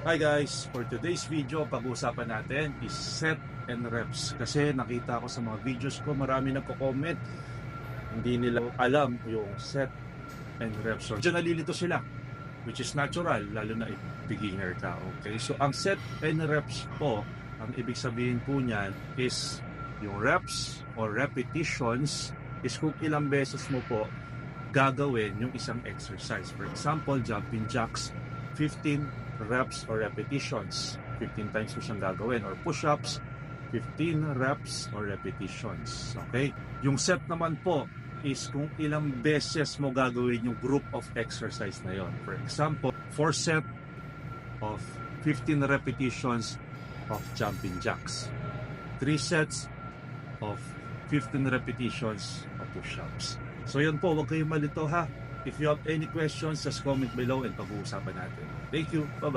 Hi guys! For today's video, pag-uusapan natin is set and reps. Kasi nakita ko sa mga videos ko, marami nagko-comment. Hindi nila alam yung set and reps. So, nalilito sila. Which is natural, lalo na if beginner ka. Okay? So, ang set and reps po, ang ibig sabihin po niyan is yung reps or repetitions is kung ilang beses mo po gagawin yung isang exercise. For example, jumping jacks, 15 reps or repetitions. 15 times mo siyang gagawin. Or push-ups, 15 reps or repetitions. Okay? Yung set naman po is kung ilang beses mo gagawin yung group of exercise na yon. For example, 4 set of 15 repetitions of jumping jacks. 3 sets of 15 repetitions of push-ups. So yun po, huwag kayong malito ha. If you have any questions, just comment below and pag-uusapan natin. Thank you. Bye-bye.